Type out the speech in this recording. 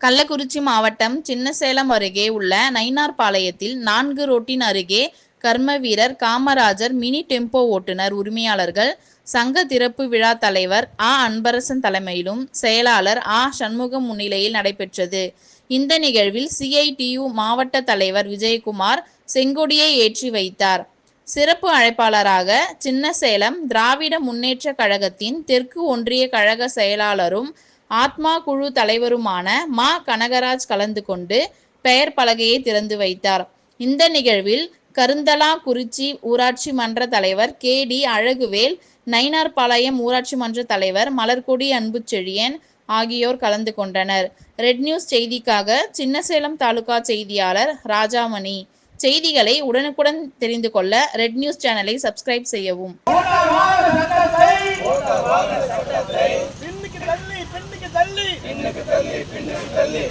கள்ளக்குறிச்சி மாவட்டம் சின்னசேலம் அருகே உள்ள நைனார்பாளையத்தில் நான்கு ரோட்டின் அருகே கர்ம வீரர் காமராஜர் மினி டெம்போ ஓட்டுநர் உரிமையாளர்கள் சங்க திறப்பு விழா தலைவர் ஆ. அன்பரசன் தலைமையிலும் செயலாளர் ஆ. சண்முகம் முன்னிலையில் நடைபெற்றது. இந்த நிகழ்வில் சிஐடியு மாவட்ட தலைவர் விஜயகுமார் செங்கொடியை ஏற்றி வைத்தார். சிறப்பு அழைப்பாளராக சின்னசேலம் திராவிட முன்னேற்ற கழகத்தின் தெற்கு ஒன்றிய கழக செயலாளரும் ஆத்மா குழு தலைவருமான மா கனகராஜ் கலந்து கொண்டு பெயர் பலகையை திறந்து வைத்தார். இந்த நிகழ்வில் கருந்தலா குறிச்சி ஊராட்சி மன்ற தலைவர் கே டி அழகுவேல் நயினார்பாளையம் ஊராட்சி மன்ற தலைவர் மலர்கொடி அன்புச்செழியன் ஆகியோர் கலந்து கொண்டனர். ரெட் நியூஸ் செய்திக்காக சின்னசேலம் தாலுகா செய்தியாளர் ராஜாமணி. செய்திகளை உடனுக்குடன் தெரிந்து கொள்ள ரெட் நியூஸ் சேனலை சப்ஸ்கிரைப் செய்யவும். பின்னுக்கு தள்ளி பின்னுக்கு தள்ளி.